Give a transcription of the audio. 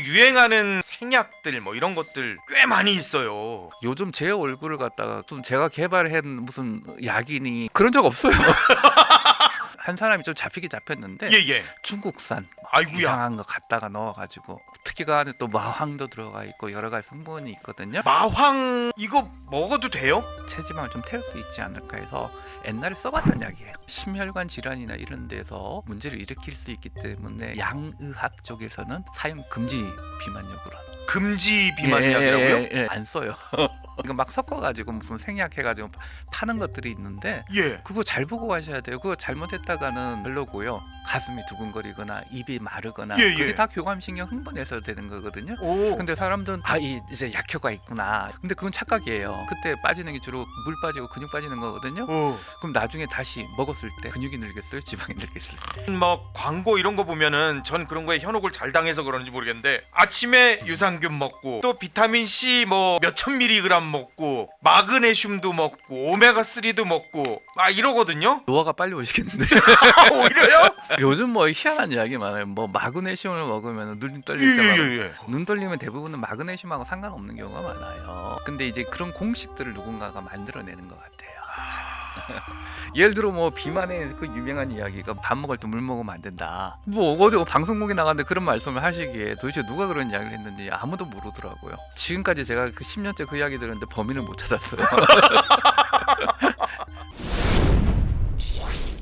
유행하는 생약들 뭐 이런 것들 꽤 많이 있어요. 요즘 제 얼굴을 갖다가 좀 제가 개발한 무슨 약이니 그런 적 없어요. 한 사람이 좀 잡히게 잡혔는데 예 예. 중국산 아이구야. 이상한 거 갖다가 넣어가지고 특히가 안에 또 마황도 들어가 있고 여러 가지 성분이 있거든요. 마황 이거 먹어도 돼요? 체지방을 좀 태울 수 있지 않을까 해서 옛날에 써봤던 약이에요. 심혈관 질환이나 이런 데서 문제를 일으킬 수 있기 때문에 양의학 쪽에서는 사용 금지 비만약으로 금지 비만약이라고요? 예, 예, 예. 안 써요. 이거 막 섞어가지고 무슨 생약 해가지고 파는 것들이 있는데 예. 그거 잘 보고 하셔야 돼요. 그거 잘못했다가는 별로고요. 가슴이 두근거리거나 입이 마르거나 예, 그게 예. 다 교감신경 흥분해서 되는 거거든요. 오. 근데 사람들은 아 이, 이제 약효가 있구나. 근데 그건 착각이에요. 그때 빠지는 게 주로 물 빠지고 근육 빠지는 거거든요. 오. 그럼 나중에 다시 먹었을 때 근육이 늘겠어요, 지방이 늘겠어요. 막 광고 이런 거 보면은 전 그런 거에 현혹을 잘 당해서 그런지 모르겠는데 아침에 유산균 먹고 또 비타민 C 뭐 몇천 밀리그램 먹고 마그네슘도 먹고 오메가 3도 먹고 아 이러거든요. 노화가 빨리 오시겠는데 오히려요? 요즘 뭐 희한한 이야기 많아요. 뭐 마그네슘을 먹으면 눈 떨릴 때마다 예예 예. 눈 떨리면 대부분은 마그네슘하고 상관없는 경우가 많아요. 근데 이제 그런 공식들을 누군가가 만들어내는 것 같아요. 예를 들어 뭐 비만의 그 유명한 이야기가 밥 먹을 때 물 먹으면 안 된다. 뭐 어디 방송국에 나갔는데 그런 말씀을 하시기에 도대체 누가 그런 이야기를 했는지 아무도 모르더라고요. 지금까지 제가 그 10년째 그 이야기 들었는데 범인을 못 찾았어요.